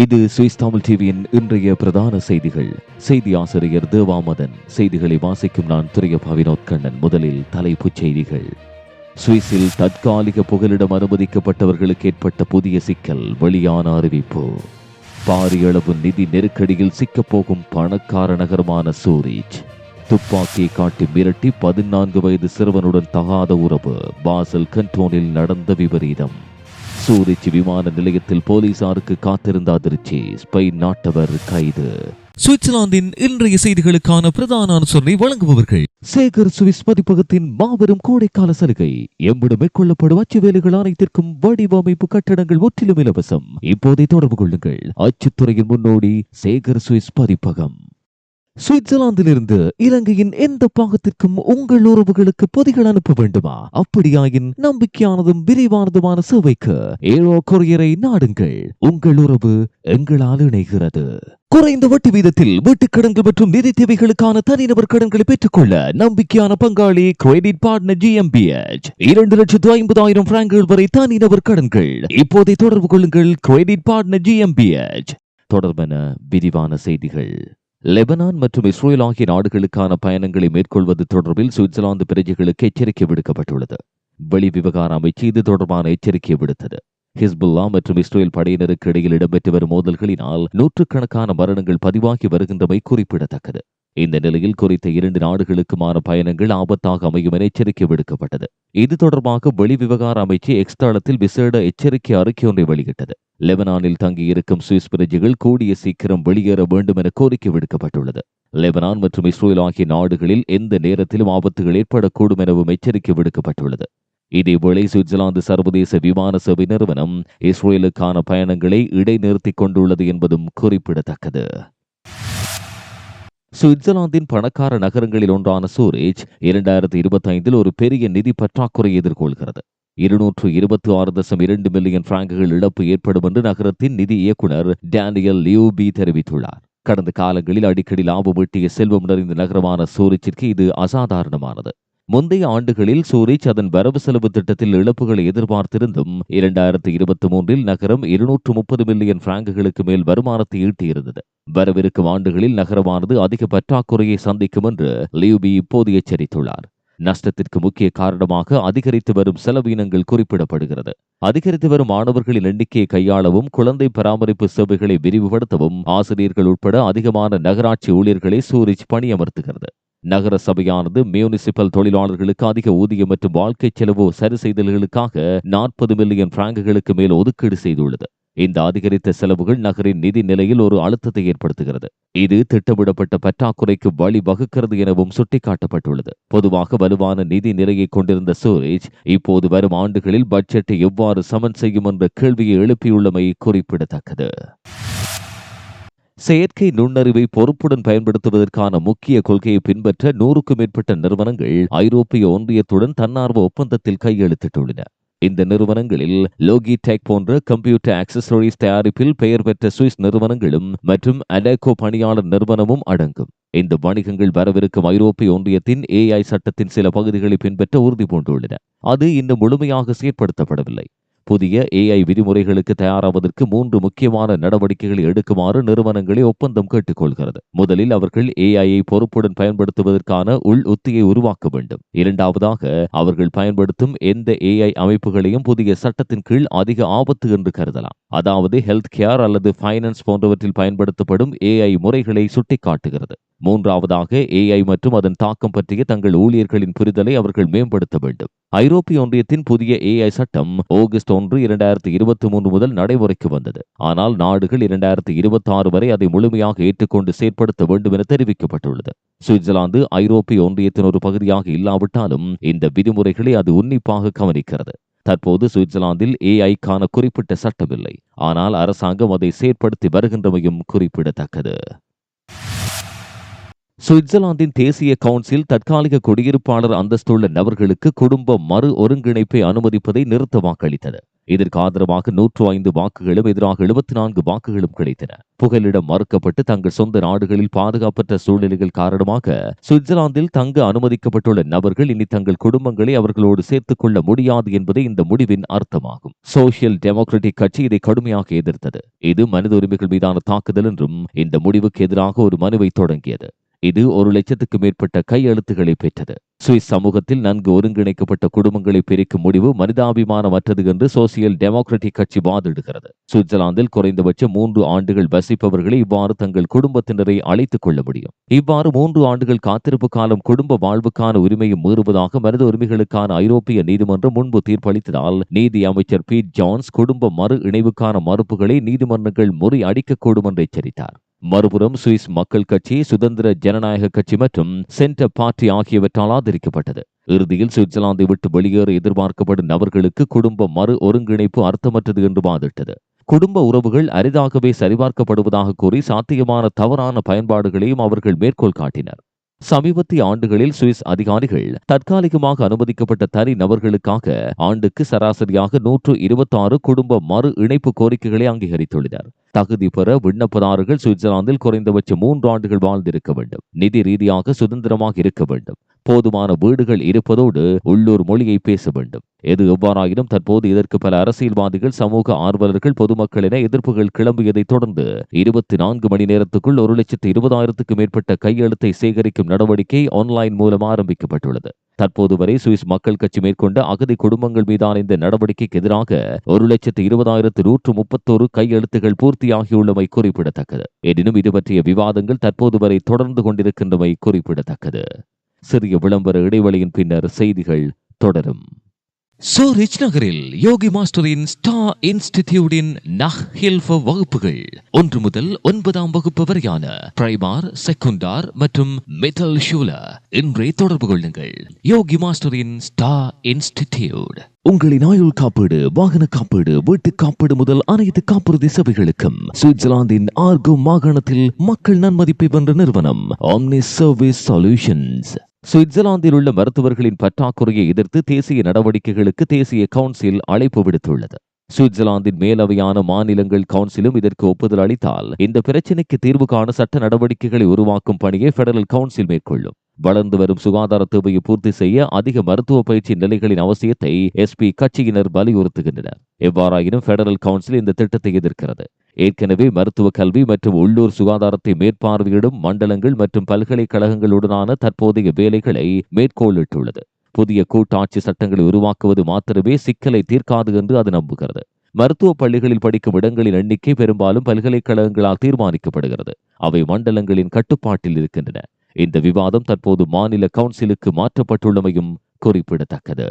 இது சுவிஸ் தமிழ் டிவியின் இன்றைய பிரதான செய்திகள். செய்தி ஆசிரியர் தேவாமதன் செய்திகளை வாசிக்கும் நான் துரியப்பா வினோத் கண்ணன் முதலில் தலைப்புச் செய்திகள். சுவிஸில் தற்காலிக புகலிடம் அனுமதிக்கப்பட்டவர்களுக்கு ஏற்பட்ட புதிய சிக்கல் வெளியான அறிவிப்பு. பாரியளவு நிதி நெருக்கடியில் சிக்கப்போகும் பணக்கார நகரமான சூரிச். துப்பாக்கியை காட்டி மிரட்டி பதினான்கு வயது சிறுவனுடன் தகாத உறவு பாசல் கண்டோனில் நடந்த விபரீதம். சூரிச் விமான நிலையத்தில் போலீசாருக்கு காத்திருந்த அதிர்ச்சி. ஸ்பெயின் நாட்டவர் கைது. சுவிட்சர்லாந்தின் இன்றைய செய்திகளுக்கான பிரதான அனுசரணை வழங்குபவர்கள். சேகர் சுவிஸ் பதிப்பகத்தின் மாபெரும் கோடைக்கால சலுகை. எம்மிடம் மேற்கொள்ளப்படும் அச்சு வேலைகள் அனைத்திற்கும் வடிவமைப்பு கட்டடங்கள் முற்றிலும் இலவசம். இப்போதே தொடர்பு கொள்ளுங்கள். அச்சுத்துறையின் முன்னோடி சேகர் சுவிஸ் பதிப்பகம் சுவிட்சர்லாந்திலிருந்து இலங்கையின் எந்த பாகத்திற்கும் உங்கள் உறவுகளுக்கு பொதிகள் அனுப்ப வேண்டுமா? அப்படியாயின் நம்பிக்கையானதும் விரிவானதுமான சேவைக்கு ஏரோ கொரியரை நாடுங்கள். உங்கள் உறவு எங்களால் இணைகிறது. குறைந்த வட்டி வீதத்தில் வீட்டுக் கடன்கள் மற்றும் நிதி தேவைகளுக்கான தனிநபர் கடன்களை பெற்றுக்கொள்ள நம்பிக்கையான பங்காளி கிரெடிட் பார்ட்னர் ஜிஎம்பிஎச் இரண்டு லட்சத்து ஐம்பதாயிரம் பிராங்குகள் வரை தனிநபர் கடன்கள். இப்போதை தொடர்பு கொள்ளுங்கள் கிரெடிட் பார்ட்னர் ஜிஎம்பிஎச் தொடர்பென விரிவான செய்திகள். லெபனான் மற்றும் இஸ்ரேல் ஆகிய நாடுகளுக்கான பயணங்களை மேற்கொள்வது தொடர்பில் சுவிட்சர்லாந்து பிரஜைகளுக்கு எச்சரிக்கை விடுக்கப்பட்டுள்ளது. வெளி விவகார அமைச்சு இது தொடர்பான எச்சரிக்கை விடுத்தது. ஹிஸ்புல்லா மற்றும் இஸ்ரேல் படையினருக்கு இடையில் இடம்பெற்று வரும் மோதல்களினால் நூற்றுக்கணக்கான மரணங்கள் பதிவாகி வருகின்றமை குறிப்பிடத்தக்கது. இந்த நிலையில் குறித்த இரண்டு நாடுகளுக்குமான பயணங்கள் ஆபத்தாக அமையும் என எச்சரிக்கை விடுக்கப்பட்டது. இது தொடர்பாக வெளிவிவகார அமைச்சு எக்ஸ் தளத்தில் விசேட எச்சரிக்கை அறிக்கை ஒன்றை வெளியிட்டது. லெபனானில் தங்கியிருக்கும் சுவிஸ் பிரஜைகள் கூடிய சீக்கிரம் வெளியேற வேண்டும் என கோரிக்கை விடுக்கப்பட்டுள்ளது. லெபனான் மற்றும் இஸ்ரேல் ஆகிய நாடுகளில் எந்த நேரத்திலும் ஆபத்துகள் ஏற்படக்கூடும் எனவும் எச்சரிக்கை விடுக்கப்பட்டுள்ளது. இதேவேளை சுவிட்சர்லாந்து சர்வதேச விமான சேவை நிறுவனம் இஸ்ரேலுக்கான பயணங்களை இடைநிறுத்திக் கொண்டுள்ளது என்பதும் குறிப்பிடத்தக்கது. சுவிட்சர்லாந்தின் பணக்கார நகரங்களில் ஒன்றான சூரேஜ் இரண்டாயிரத்தி இருபத்தி ஐந்தில் ஒரு பெரிய நிதி பற்றாக்குறை எதிர்கொள்கிறது. இருநூற்று இருபத்தி ஆறு தசம் இரண்டு மில்லியன் பிராங்குகள் இழப்பு ஏற்படும் என்று நகரத்தின் நிதி இயக்குனர் டேனியல் லியூபி தெரிவித்துள்ளார். கடந்த காலங்களில் அடிக்கடி லாபம் ஈட்டிய செல்வம் நிறைந்த நகரமான சூரிச்சிற்கு இது அசாதாரணமானது. முந்தைய ஆண்டுகளில் சூரிச் அதன் வரவு செலவு திட்டத்தில் இழப்புகளை எதிர்பார்த்திருந்தும் இரண்டாயிரத்தி இருபத்தி மூன்றில் நகரம் இருநூற்று முப்பது மில்லியன் பிராங்குகளுக்கு மேல் வருமானத்தை ஈட்டியிருந்தது. வரவிருக்கும் ஆண்டுகளில் நகரமானது அதிக பற்றாக்குறையை சந்திக்கும் என்று லியூபி இப்போது எச்சரித்துள்ளார். நஷ்டத்திற்கு முக்கிய காரணமாக அதிகரித்து வரும் செலவீனங்கள் குறிப்பிடப்படுகிறது. அதிகரித்து வரும் மாணவர்களின் எண்ணிக்கையை கையாளவும் குழந்தை பராமரிப்பு சேவைகளை விரிவுபடுத்தவும் ஆசிரியர்கள் உட்பட அதிகமான நகராட்சி ஊழியர்களை சூரிச் பணியமர்த்துகிறது. நகர சபையானது மியூனிசிபல் தொழிலாளர்களுக்கு அதிக ஊதியம் மற்றும் வாழ்க்கை செலவு சரி செய்தல்களுக்காக நாற்பது மில்லியன் பிராங்குகளுக்கு மேல் ஒதுக்கீடு செய்துள்ளது. இந்த அதிகரித்த செலவுகள் நகரின் நிதி நிலையில் ஒரு அழுத்தத்தை ஏற்படுத்துகிறது. இது திட்டமிடப்பட்ட பற்றாக்குறைக்கு வழிவகுக்கிறது எனவும் சுட்டிக்காட்டப்பட்டுள்ளது. பொதுவாக வலுவான நிதி நிலையை கொண்டிருந்த சூரேஜ் இப்போது வரும் ஆண்டுகளில் பட்ஜெட்டை எவ்வாறு சமன் செய்யும் என்ற கேள்வியை எழுப்பியுள்ளமை குறிப்பிடத்தக்கது. செயற்கை நுண்ணறிவை பொறுப்புடன் பயன்படுத்துவதற்கான முக்கிய கொள்கையை பின்பற்ற நூறுக்கும் மேற்பட்ட நிறுவனங்கள் ஐரோப்பிய ஒன்றியத்துடன் தன்னார்வ ஒப்பந்தத்தில் கையெழுத்திட்டுள்ளன. இந்த நிறுவனங்களில் லோகி டெக் போன்ற கம்ப்யூட்டர் ஆக்சசரிஸ் தயாரிப்பில் பெயர் பெற்ற சுவிஸ் நிறுவனங்களும் மற்றும் அடேகோ பணியாளர் நிறுவனமும் அடங்கும். இந்த வணிகங்கள் வரவிருக்கும் ஐரோப்பிய ஒன்றியத்தின் ஏஐ சட்டத்தின் சில பகுதிகளை பின்பற்ற உறுதி பூண்டுள்ளன அது இன்னும் முழுமையாக செயற்படுத்தப்படவில்லை புதிய ஏஐ விதிமுறைகளுக்கு தயாராவதற்கு மூன்று முக்கியமான நடவடிக்கைகளை எடுக்குமாறு நிறுவனங்களை ஒப்பந்தம் கேட்டுக்கொள்கிறது. முதலில் அவர்கள் ஏஐயை பொறுப்புடன் பயன்படுத்துவதற்கான உள் உத்தியை உருவாக்க வேண்டும். இரண்டாவதாக அவர்கள் பயன்படுத்தும் எந்த ஏஐ அமைப்புகளையும் புதிய சட்டத்தின் கீழ் அதிக ஆபத்து என்று கருதலாம். அதாவது ஹெல்த் கேர் அல்லது ஃபைனான்ஸ் போன்றவற்றில் பயன்படுத்தப்படும் ஏஐ முறைகளை சுட்டிக்காட்டுகிறது. மூன்றாவதாக ஏஐ மற்றும் அதன் தாக்கம் பற்றிய தங்கள் ஊழியர்களின் புரிதலை அவர்கள் மேம்படுத்த வேண்டும். ஐரோப்பிய ஒன்றியத்தின் புதிய ஏஐ சட்டம் ஆகஸ்ட் ஒன்று இரண்டாயிரத்தி இருபத்தி மூன்று முதல் நடைமுறைக்கு வந்தது. ஆனால் நாடுகள் இரண்டாயிரத்தி இருபத்தி ஆறு வரை அதை முழுமையாக ஏற்றுக்கொண்டு செயற்படுத்த வேண்டும் என தெரிவிக்கப்பட்டுள்ளது. சுவிட்சர்லாந்து ஐரோப்பிய ஒன்றியத்தின் ஒரு பகுதியாக இல்லாவிட்டாலும் இந்த விதிமுறைகளை அது உன்னிப்பாக கவனிக்கிறது. தற்போது சுவிட்சர்லாந்தில் ஏஐக்கான குறிப்பிட்ட சட்டமில்லை. ஆனால் அரசாங்கம் அதை செயற்படுத்தி வருகின்றமையும் குறிப்பிடத்தக்கது. சுவிட்சர்லாந்தின் தேசிய கவுன்சில் தற்காலிக குடியிருப்பாளர் அந்தஸ்துள்ள நபர்களுக்கு குடும்ப மறு ஒருங்கிணைப்பை அனுமதிப்பதை நிறுத்த வாக்களித்தது இதற்கு ஆதரவாக நூற்று ஐந்து வாக்குகளும் எதிராக எழுபத்தி நான்கு வாக்குகளும் கிடைத்தன. புகலிடம் மறுக்கப்பட்டு தங்கள் சொந்த நாடுகளில் பாதுகாப்பற்ற சூழ்நிலைகள் காரணமாக சுவிட்சர்லாந்தில் தங்க அனுமதிக்கப்பட்டுள்ள நபர்கள் இனி தங்கள் குடும்பங்களை அவர்களோடு சேர்த்துக் கொள்ள முடியாது என்பதே இந்த முடிவின் அர்த்தமாகும். சோசியல் டெமோக்ராட்டிக் கட்சி இதை கடுமையாக எதிர்த்தது. இது மனித உரிமைகள் மீதான தாக்குதல் என்றும் இந்த முடிவுக்கு எதிராக ஒரு மனுவை தொடங்கியது. இது ஒரு லட்சத்துக்கு மேற்பட்ட கையெழுத்துக்களை பெற்றது. சுவிஸ் சமூகத்தில் நன்கு ஒருங்கிணைக்கப்பட்ட குடும்பங்களை பிரிக்கும் முடிவு மனிதாபிமானமற்றது என்று சோசியல் டெமோக்ராட்டிக் கட்சி வாதிடுகிறது. சுவிட்சர்லாந்தில் குறைந்தபட்சம் மூன்று ஆண்டுகள் வசிப்பவர்களை இவ்வாறு தங்கள் குடும்பத்தினரை அழைத்துக் கொள்ள முடியும். இவ்வாறு மூன்று ஆண்டுகள் காத்திருப்பு காலம் குடும்ப வாழ்வுக்கான உரிமையை மீறுவதாக மனித உரிமைகளுக்கான ஐரோப்பிய நீதிமன்றம் முன்பு தீர்ப்பளித்ததால் நீதி அமைச்சர் பீட் ஜான்ஸ் குடும்ப மறு இணைவுக்கான மறுப்புகளை நீதிமன்றங்கள் முறியடிக்கக்கூடும் என்று எச்சரித்தார். மறுபுறம் சுவிஸ் மக்கள் கட்சி சுதந்திர ஜனநாயக கட்சி மற்றும் சென்டர் பார்ட்டி ஆகியவற்றால் ஆதரிக்கப்பட்டது. இறுதியில் சுவிட்சர்லாந்தை விட்டு வெளியேற எதிர்பார்க்கப்படும் நபர்களுக்கு குடும்ப மறு ஒருங்கிணைப்பு அர்த்தமற்றது என்று வாதிட்டது. குடும்ப உறவுகள் அரிதாகவே சரிபார்க்கப்படுவதாக கூறி சாத்தியமான தவறான பயன்பாடுகளையும் அவர்கள் மேற்கோள் காட்டினர். சமீபத்திய ஆண்டுகளில் சுவிஸ் அதிகாரிகள் தற்காலிகமாக அனுமதிக்கப்பட்ட தனி நபர்களுக்காக ஆண்டுக்கு சராசரியாக நூற்று இருபத்தாறு குடும்ப மறு இணைப்பு கோரிக்கைகளை அங்கீகரித்துள்ளனர். தகுதி பெற விண்ணப்பதாரர்கள் சுவிட்சர்லாந்தில் குறைந்தபட்சம் மூன்று ஆண்டுகள் வாழ்ந்திருக்க வேண்டும். நிதி ரீதியாக சுதந்திரமாக இருக்க வேண்டும். போதுமான வீடுகள் இருப்பதோடு உள்ளூர் மொழியை பேச வேண்டும். எது எவ்வாறாயினும் தற்போது இதற்கு பல அரசியல்வாதிகள் சமூக ஆர்வலர்கள் பொதுமக்கள் என எதிர்ப்புகள் கிளம்பியதைத் தொடர்ந்து இருபத்தி நான்கு மணி நேரத்துக்குள் ஒரு லட்சத்து இருபதாயிரத்துக்கு மேற்பட்ட கையெழுத்தை சேகரிக்கும் நடவடிக்கை ஆன்லைன் மூலம் ஆரம்பிக்கப்பட்டுள்ளது. தற்போது வரை சுவிஸ் மக்கள் கட்சி மேற்கொண்ட அகதி குடும்பங்கள் மீதான இந்த நடவடிக்கைக்கு எதிராக ஒரு லட்சத்து இருபதாயிரத்து நூற்று முப்பத்தோரு கையெழுத்துகள் பூர்த்தியாகியுள்ளமை குறிப்பிடத்தக்கது. எனினும் இது பற்றிய விவாதங்கள் தற்போது வரை தொடர்ந்து கொண்டிருக்கின்றமை குறிப்பிடத்தக்கது. சிறிய விளம்பர இடைவெளியின் பின்னர் செய்திகள் தொடரும். சூரிச் நகரில் யோகி மாஸ்டரின் ஸ்டா இன்ஸ்டிடியூட்டின் நஹ் ஹில்ஃப வகுப்புகள் ஒன்று முதல் ஒன்பதாம் வகுப்பு வரையான பிரைமார் செகுண்டார் மற்றும் மெட்டல் ஷூல. இன்றே தொடர்பு கொள்ளுங்கள். யோகி மாஸ்டரின் ஸ்டா இன்ஸ்டிடியூட். உங்களின் ஆயுள் காப்பீடு வாகன காப்பீடு வீட்டு காப்பீடு முதல் அனைத்து காப்புறுதி சேவைகளுக்கும் சுவிட்சர்லாந்தின் ஆர்கோ மாகாணத்தில் மக்கள் நன்மதிப்பை வென்ற நிறுவனம் ஆம்னி சர்வீஸ் சொல்யூஷன்ஸ் சுவிட்சர்லாந்தில் உள்ள மருத்துவர்களின் பற்றாக்குறையை எதிர்த்து தேசிய நடவடிக்கைகளுக்கு தேசிய கவுன்சில் அழைப்பு விடுத்துள்ளது. சுவிட்சர்லாந்தின் மேலவையான மாநிலங்கள் கவுன்சிலும் இதற்கு ஒப்புதல் அளித்தால் இந்த பிரச்சினைக்கு தீர்வு காண சட்ட நடவடிக்கைகளை உருவாக்கும் பணியை பெடரல் கவுன்சில் மேற்கொள்ளும். வளர்ந்து வரும் சுகாதார தேவையை பூர்த்தி செய்ய அதிக மருத்துவ பயிற்சி நிலைகளின் அவசியத்தை எஸ்பி கட்சியினர் வலியுறுத்துகின்றனர். எவ்வாறாயினும் பெடரல் கவுன்சில் இந்த திட்டத்தை எதிர்க்கிறது. ஏற்கனவே மருத்துவ கல்வி மற்றும் உள்ளூர் சுகாதாரத்தை மேற்பார்வையிடும் மண்டலங்கள் மற்றும் பல்கலைக்கழகங்களுடனான தற்போதைய வேலைகளை மேற்கோளிட்டுள்ளது. புதிய கூட்டாட்சி சட்டங்களை உருவாக்குவது மாத்திரமே சிக்கலை தீர்க்காது என்று அது நம்புகிறது. மருத்துவ பள்ளிகளில் படிக்கும் இடங்களின் எண்ணிக்கை பெரும்பாலும் பல்கலைக்கழகங்களால் தீர்மானிக்கப்படுகிறது. அவை மண்டலங்களின் கட்டுப்பாட்டில் இருக்கின்றன. இந்த விவாதம் தற்போது மாநில கவுன்சிலுக்கு மாற்றப்பட்டுள்ளமையும் குறிப்பிடத்தக்கது.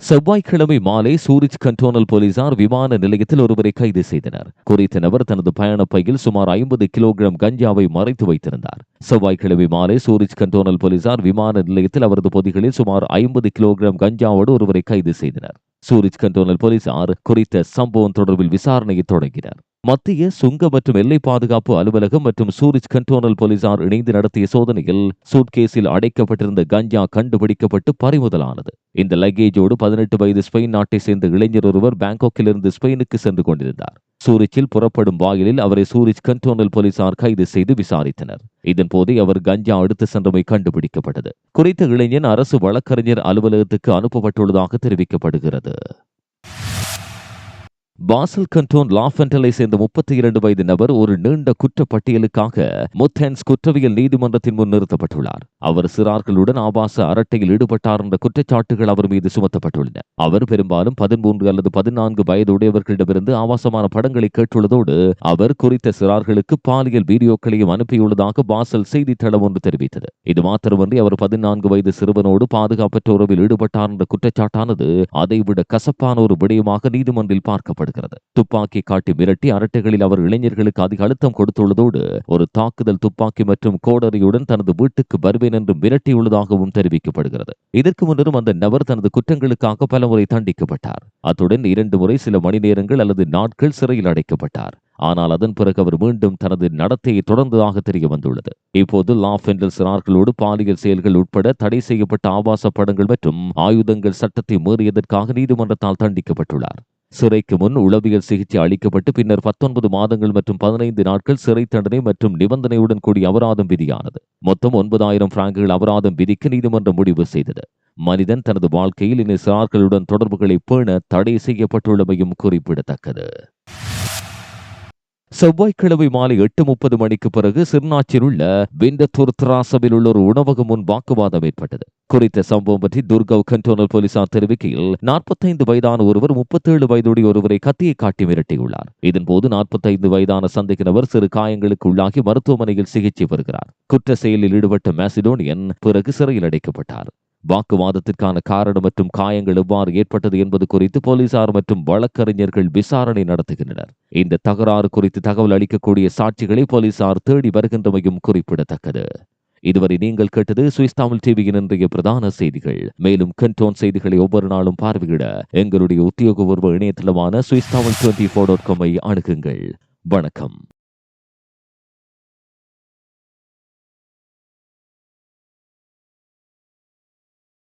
செவ்வாய்க்கிழமை மாலை சூரிச் கண்டோனல் போலீசார் விமான நிலையத்தில் ஒருவரை கைது செய்தனர். குறித்த நபர் தனது பயணப் பையில் சுமார் ஐம்பது கிலோகிராம் கஞ்சாவை மறைத்து வைத்திருந்தார். செவ்வாய்க்கிழமை மாலை சூரிச் கண்டோனல் போலீசார் விமான நிலையத்தில் அவரது பொதிகளில் சுமார் ஐம்பது கிலோகிராம் கஞ்சாவோடு ஒருவரை கைது செய்தனர். சூரிச் கண்டோனல் போலீசார் குறித்த சம்பவம் தொடர்பில் விசாரணையை தொடங்கினர். மத்திய சுங்க மற்றும் எல்லை பாதுகாப்பு அலுவலகம் மற்றும் சூரிச் கண்டோனல் போலீசார் இணைந்து நடத்திய சோதனையில் சூட்கேஸில் அடைக்கப்பட்டிருந்த கஞ்சா கண்டுபிடிக்கப்பட்டு பறிமுதலானது. இந்த லக்கேஜோடு பதினெட்டு வயது ஸ்பெயின் நாட்டை சேர்ந்த இளைஞர் ஒருவர் பாங்காக்கிலிருந்து ஸ்பெயினுக்கு சென்று கொண்டிருந்தார். சூரிச்சில் புறப்படும் வாயிலில் அவரை சூரிச் கண்டோனல் போலீசார் கைது செய்து விசாரித்தனர். இதன்போது அவர் கஞ்சா அடுத்து சென்றமை கண்டுபிடிக்கப்பட்டது. குறித்த இளைஞன் அரசு வழக்கறிஞர் அலுவலகத்துக்கு அனுப்பப்பட்டுள்ளதாக தெரிவிக்கப்படுகிறது. பாசல் கண்டோன் லாஃபென்டலை சேர்ந்த முப்பத்தி இரண்டு வயது நபர் ஒரு நீண்ட குற்றப்பட்டியலுக்காக முத்தேன்ஸ் குற்றவியல் நீதிமன்றத்தின் முன் நிறுத்தப்பட்டுள்ளார். அவர் சிறார்களுடன் ஆபாச அரட்டையில் ஈடுபட்டார் என்ற குற்றச்சாட்டுகள் அவர் மீது சுமத்தப்பட்டுள்ளன. அவர் பெரும்பாலும் பதிமூன்று அல்லது பதினான்கு வயது உடையவர்களிடமிருந்து ஆபாசமான படங்களை கேட்டுள்ளதோடு அவர் குறித்த சிறார்களுக்கு பாலியல் வீடியோக்களையும் அனுப்பியுள்ளதாக பாசல் செய்தித்தளம் ஒன்று தெரிவித்தது. இது மாத்திரமன்றி அவர் பதினான்கு வயது சிறுவனோடு பாதுகாப்பற்ற உறவில் ஈடுபட்டார் என்ற குற்றச்சாட்டானது அதைவிட கசப்பான ஒரு விடயமாக நீதிமன்றில் பார்க்கப்படுகிறது துப்பாக்கி காட்டி மிரட்டி அரட்டைகளில் அவர் இளைஞர்களுக்கு அதிக அழுத்தம் கொடுத்துள்ளதோடு ஒரு தாக்குதல் துப்பாக்கி மற்றும் கோடரியுடன் தனது வீட்டுக்கு வருவேன் என்று மிரட்டியுள்ளதாகவும் தெரிவிக்கப்படுகிறது. இதற்கு முன்னரும் அந்த நபர் தனது குற்றங்களுக்காக பலமுறை தண்டிக்கப்பட்டார். அத்துடன் இரண்டு முறை சில மணி நேரங்கள் அல்லது நாட்கள் சிறையில் அடைக்கப்பட்டார். ஆனால் அதன் பிறகு அவர் மீண்டும் தனது நடத்தையை தொடர்ந்ததாக தெரிய வந்துள்ளது இப்போது லாஃப் என்ற சிறார்களோடு பாலியல் செயல்கள் உட்பட தடை செய்யப்பட்ட ஆபாச படங்கள் மற்றும் ஆயுதங்கள் சட்டத்தை மீறியதற்காக நீதிமன்றத்தால் தண்டிக்கப்பட்டுள்ளார். சிறைக்கு முன் உளவியல் சிகிச்சை அளிக்கப்பட்டு பின்னர் பத்தொன்பது மாதங்கள் மற்றும் பதினைந்து நாட்கள் சிறை தண்டனை மற்றும் நிபந்தனையுடன் கூடிய அபராதம் விதியானது. மொத்தம் ஒன்பதாயிரம் பிராங்குகள் அபராதம் விதிக்க நீதிமன்றம் முடிவு செய்தது. மனிதன் தனது வாழ்க்கையில் இனி சிறார்களுடன் தொடர்புகளை பேண தடை செய்யப்பட்டுள்ளமையும் குறிப்பிடத்தக்கது. செவ்வாய்க்கிழமை மாலை எட்டு முப்பது மணிக்கு பிறகு சிறுநாச்சில் உள்ள விந்தத்தூர் திராசபில் உள்ள ஒரு உணவகம் முன் வாக்குவாதம் ஏற்பட்டது. குறித்த சம்பவம் பற்றி துர்கவ் கண்டோனல் போலீசார் தெரிவிக்கையில் நாற்பத்தைந்து வயதான ஒருவர் முப்பத்தேழு வயதுடைய ஒருவரை கத்தியை காட்டி மிரட்டியுள்ளார். இதன்போது நாற்பத்தைந்து வயதான சந்தேக நபர் சிறு காயங்களுக்கு உள்ளாகி மருத்துவமனையில் சிகிச்சை பெறுகிறார். குற்ற செயலில் ஈடுபட்ட மேசிடோனியன் பிறகு சிறையில் அடைக்கப்பட்டார். வாக்குவாதத்திற்கான காரணம் மற்றும் காயங்கள் எவ்வாறு ஏற்பட்டது என்பது குறித்து போலீசார் மற்றும் வழக்கறிஞர்கள் விசாரணை நடத்துகின்றனர். இந்த தகராறு குறித்து தகவல் அளிக்கக்கூடிய சாட்சிகளை போலீசார் தேடி வருகின்றமையும் குறிப்பிடத்தக்கது. இதுவரை நீங்கள் கேட்டது சுவிஸ் தமிழ் டிவியின் இன்றைய பிரதான செய்திகள். மேலும் கண்டோன் செய்திகளை ஒவ்வொரு நாளும் பார்வையிட எங்களுடைய உத்தியோகபூர்வ இணையதளமான Swiss Tamil twenty four dot காமை அணுகுங்கள். வணக்கம்.